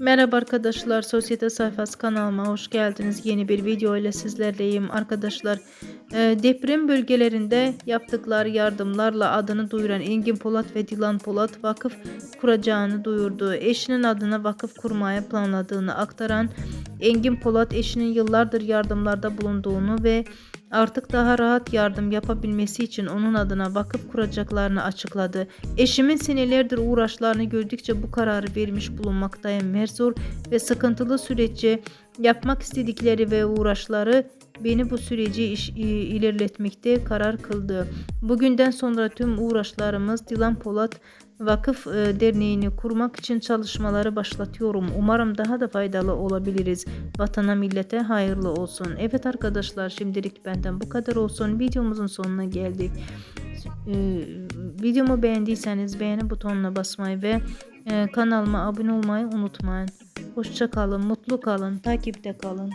Merhaba arkadaşlar, Sosyete Sayfası kanalıma hoş geldiniz. Yeni bir video ile sizlerleyim arkadaşlar. Ee, deprem bölgelerinde yaptıkları yardımlarla adını duyuran Engin Polat ve Dilan Polat vakıf kuracağını duyurdu. Eşinin adına vakıf kurmaya planladığını aktaran Engin Polat eşinin yıllardır yardımlarda bulunduğunu ve artık daha rahat yardım yapabilmesi için onun adına vakıf kuracaklarını açıkladı. Eşimin senelerdir uğraşlarını gördükçe bu kararı vermiş bulunmaktayım. Merzor ve sıkıntılı süreçte yapmak istedikleri ve uğraşları beni bu süreci iş, ilerletmekte karar kıldı. Bugünden sonra tüm uğraşlarımız Dilan Polat Vakıf e, Derneği'ni kurmak için çalışmaları başlatıyorum. Umarım daha da faydalı olabiliriz. Vatana millete hayırlı olsun. Evet arkadaşlar şimdilik benden bu kadar olsun. Videomuzun sonuna geldik. Ee, videomu beğendiyseniz beğeni butonuna basmayı ve e, kanalıma abone olmayı unutmayın. Hoşça kalın, mutlu kalın, takipte kalın.